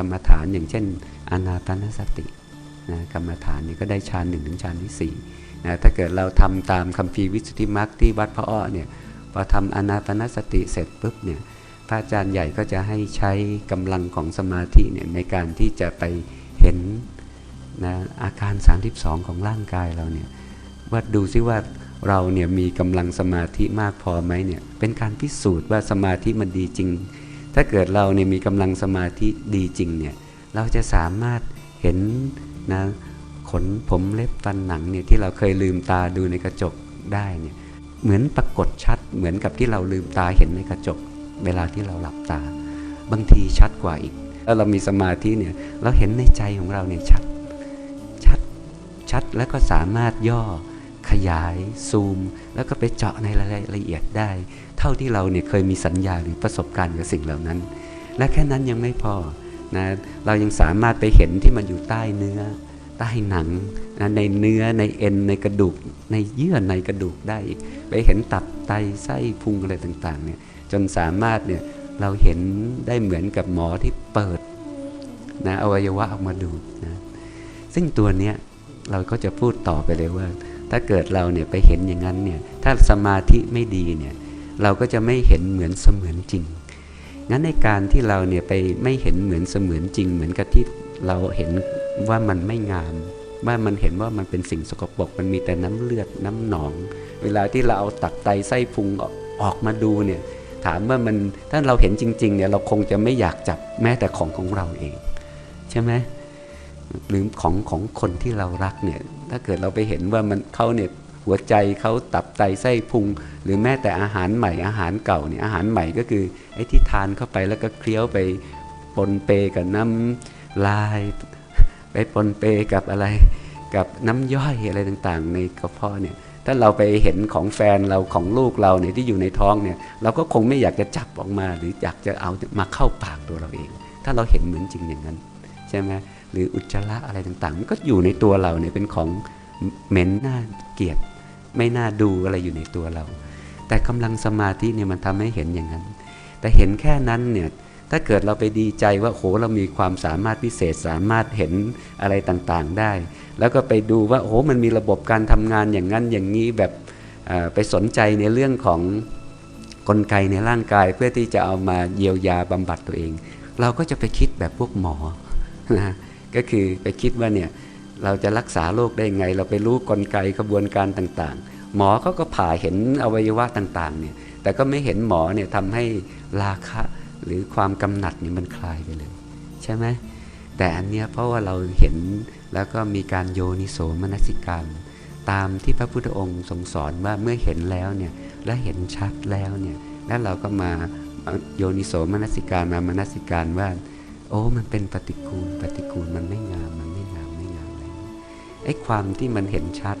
กรรมฐานอย่างเช่นอนาปานสตินะกรรมฐานนี่ก็ได้ฌานหนึ่งถึงฌานที่สี่นะถ้าเกิดเราทำตามคัมภีร์วิสุทธิมรรคที่วัดพระอ้อเนี่ยพอทำอนาปานสติเสร็จปุ๊บเนี่ยพระอาจารย์ใหญ่ก็จะให้ใช้กำลังของสมาธิเนี่ยในการที่จะไปเห็นนะอาการ 32 ของร่างกายเราเนี่ยว่าดูซิว่าเราเนี่ยมีกำลังสมาธิมากพอไหมเนี่ยเป็นการพิสูจน์ว่าสมาธิมันดีจริง ถ้าเกิดเราเนี่ยมีกำลังสมาธิดีจริงเนี่ยเราจะสามารถเห็นนะขนผมเล็บฟันหนังเนี่ยที่เราเคยลืมตาดูในกระจกได้เนี่ยเหมือนปรากฏชัดเหมือนกับที่เราลืมตาเห็นในกระจก เวลาที่เราหลับตา บางทีชัดกว่าอีกถ้าเรามีสมาธิเนี่ยเราเห็นในใจของเราเนี่ยชัดชัดชัดแล้วก็สามารถย่อ ขยายซูม แล้วก็ไปเจาะในรายละเอียดได้ เท่าที่เราเนี่ยเคยมีสัญญาหรือประสบการณ์กับสิ่งเหล่านั้น และแค่นั้นยังไม่พอนะเรายังสามารถไปเห็นที่มันอยู่ใต้เนื้อ ใต้หนังนะในเนื้อในเอ็นในกระดูก ในเยื่อในกระดูกได้อีกไปเห็นตับไตไส้พุงอะไรต่างๆเนี่ยจนสามารถเนี่ยเราเห็นได้เหมือนกับหมอที่เปิดนะอวัยวะออกมาดูนะซึ่งตัวเนี้ยเราก็จะพูดต่อไปเลยว่า ถ้าเกิดเราเนี่ยไปเห็นอย่างนั้นเนี่ยถ้าสมาธิไม่ดีเนี่ยเราก็จะไม่เห็นเหมือนเสมือนจริง งั้นในการที่เราเนี่ยไปไม่เห็นเหมือนเสมือนจริง เหมือนกับที่เราเห็นว่ามันไม่งาม ว่ามันเห็นว่ามันเป็นสิ่งสกปรกมันมีแต่น้ำเลือดน้ำหนอง เวลาที่เราเอาตับไตไส้พุงออกมาดูเนี่ยถามว่ามันถ้าเราเห็นจริงๆเนี่ยเราคงจะไม่อยากจับแม้แต่ของของเราเอง ใช่ไหม หรือของของคนที่เรารักเนี่ยถ้าเกิดเราไปเห็นว่ามันเขาเนี่ยหัวใจเขาตับไตไส้พุง หรือแม้แต่อาหารใหม่อาหารเก่าเนี่ยอาหารใหม่ก็คือไอ้ที่ทานเข้าไปแล้วก็เคี้ยวไปปนเปกับน้ำลาย ไปปนเปกับอะไร กับน้ำย่อยอะไรต่างๆ ในกระเพาะเนี่ยถ้าเราไปเห็นของแฟนเราของลูกเราเนี่ยที่อยู่ในท้องเนี่ยเราก็คงไม่อยากจะจับออกมา หรืออยากจะเอามาเข้าปากตัวเราเอง ถ้าเราเห็นเหมือนจริงอย่างนั้น ใช่ไหม หรืออุจจาระอะไรต่างๆ มันก็อยู่ในตัวเราเนี่ยเป็นของเหม็นน่าเกลียด ไม่น่าดูอะไรอยู่ในตัวเรา แต่กำลังสมาธิเนี่ยมันทำให้เห็นอย่างนั้น แต่เห็นแค่นั้นเนี่ยถ้าเกิดเราไปดีใจว่าโหเรามีความสามารถพิเศษสามารถเห็นอะไรต่างๆได้ แล้วก็ไปดูว่าโอ้มันมีระบบการทำงานอย่างนั้นอย่างนี้แบบไปสนใจในเรื่องของกลไกในร่างกายเพื่อที่จะเอามาเยียวยาบำบัดตัวเอง เราก็จะไปคิดแบบพวกหมอนะ ก็คือไปคิดว่าเนี่ยเราจะรักษาโรคได้ไง เราไปรู้กลไกกระบวนการต่างๆ หมอเขาก็ผ่าเห็นอวัยวะต่างๆเนี่ยแต่ก็ไม่เห็นหมอเนี่ยทำให้ราคะหรือความกำหนัดเนี่ยมันคลายไปเลย ใช่ไหมแต่อันเนี้ยเพราะว่าเราเห็นแล้วก็มีการโยนิโสมนสิการตามที่พระพุทธองค์ทรงสอนว่าเมื่อเห็นแล้วเนี่ยและเห็นชัดแล้วเนี่ยแล้วเราก็มาโยนิโสมนสิการมามนสิการว่า โอ้มันเป็นปฏิกูล ปฏิกูลมันไม่งามมันไม่งามไม่งามอะไรไอ้ความที่มันเห็นชัด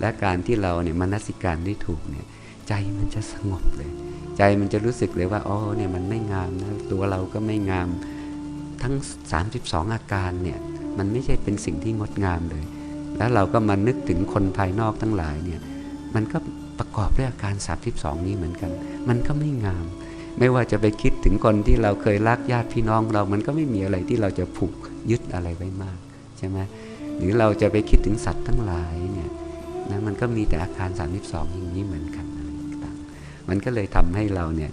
และการที่เราเนี่ยมนสิการได้ถูกเนี่ยใจมันจะสงบเลย ใจมันจะรู้สึกเลยว่าอ๋อเนี่ยมันไม่งามนะตัวเราก็ไม่งามทั้ง 32 อาการเนี่ยมันไม่ใช่เป็นสิ่งที่งดงามเลย แล้วเราก็มานึกถึงคนภายนอกทั้งหลายเนี่ยมันก็ประกอบด้วยอาการ 32 นี้เหมือนกัน มันก็ไม่งาม ไม่ว่าจะไปคิดถึงคนที่เราเคยรักญาติพี่น้องเรา มันก็ไม่มีอะไรที่เราจะผูกยึดอะไรไว้มากใช่ไหมหรือเราจะไปคิดถึงสัตว์ทั้งหลายเนี่ยนะมันก็มีแต่อาการ 32 อย่างนี้เหมือนกันอะไรต่างมันก็เลยทำให้เราเนี่ย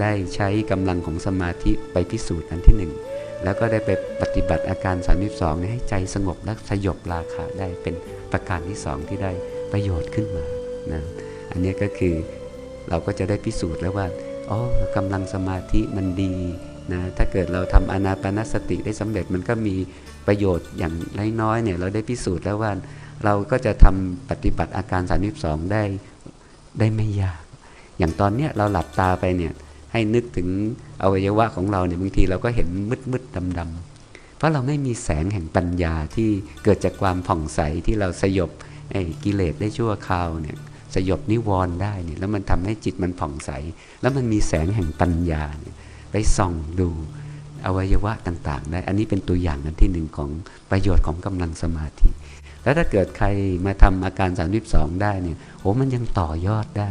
ได้ใช้กำลังของสมาธิไปพิสูจน์อันที่หนึ่งแล้วก็ได้ไปปฏิบัติอาการ 32นี้ให้ใจสงบและสยบราคะได้เป็นประการที่สองที่ได้ประโยชน์ขึ้นมานะอันนี้ก็คือเราก็จะได้พิสูจน์แล้วว่า อ๋อกำลังสมาธิมันดีนะถ้าเกิดเราทำอนาปนสติได้สำเร็จมันก็มีประโยชน์อย่างน้อยๆเนี่ยเราได้พิสูจน์แล้วว่าเราก็จะทำปฏิบัติอาการ 32 ได้ได้ไม่ยาก อย่างตอนเนี้ยเราหลับตาไปเนี่ยให้นึกถึงอวัยวะของเราเนี่ยบางทีเราก็เห็นมืดมืดดำดำเพราะเราไม่มีแสงแห่งปัญญาที่เกิดจากความผ่องใสที่เราสยบกิเลสได้ชั่วคราวเนี่ย สยบนิวรณ์ได้เนี่ยแล้วมันทำให้จิตมันผ่องใส แล้วมันมีแสงแห่งปัญญาไปส่องดูอวัยวะต่าง ๆ ได้ อันนี้เป็นตัวอย่างอันที่หนึ่งของประโยชน์ของกำลังสมาธิ แล้วถ้าเกิดใครมาทำอาการ 32 ได้เนี่ยโหมันยังต่อยอดได้